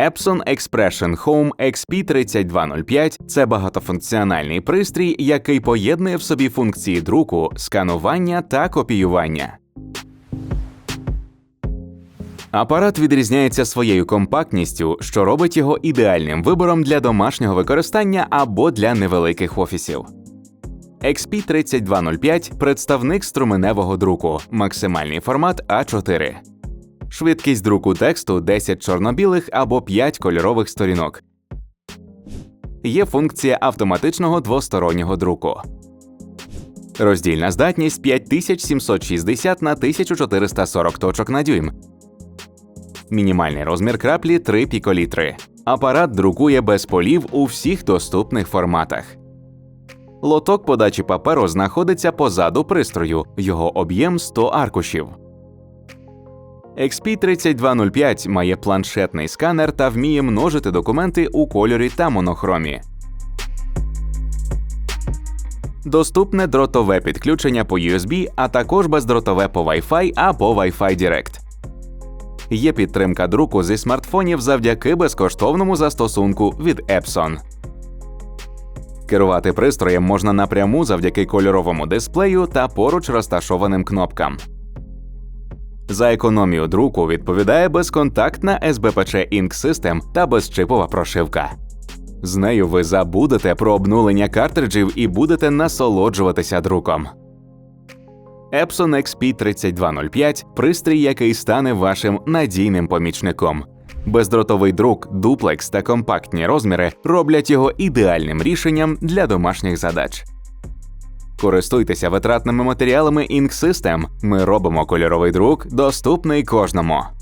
Epson Expression Home XP3205 – це багатофункціональний пристрій, який поєднує в собі функції друку, сканування та копіювання. Апарат відрізняється своєю компактністю, що робить його ідеальним вибором для домашнього використання або для невеликих офісів. XP3205 – представник струменевого друку, максимальний формат А4. Швидкість друку тексту 10 чорно-білих або 5 кольорових сторінок. Є функція автоматичного двостороннього друку. Роздільна здатність 5760 на 1440 точок на дюйм. Мінімальний розмір краплі 3 піколітри. Апарат друкує без полів у всіх доступних форматах. Лоток подачі паперу знаходиться позаду пристрою, його об'єм 100 аркушів. XP3205 має планшетний сканер та вміє множити документи у кольорі та монохромі. Доступне дротове підключення по USB, а також бездротове по Wi-Fi або Wi-Fi Direct. Є підтримка друку зі смартфонів завдяки безкоштовному застосунку від Epson. Керувати пристроєм можна напряму завдяки кольоровому дисплею та поруч розташованим кнопкам. За економію друку відповідає безконтактна SBPC Ink System та безчипова прошивка. З нею ви забудете про обнулення картриджів і будете насолоджуватися друком. Epson XP3205 – пристрій, який стане вашим надійним помічником. Бездротовий друк, дуплекс та компактні розміри роблять його ідеальним рішенням для домашніх задач. Користуйтеся витратними матеріалами Ink. Ми робимо кольоровий друк доступний кожному.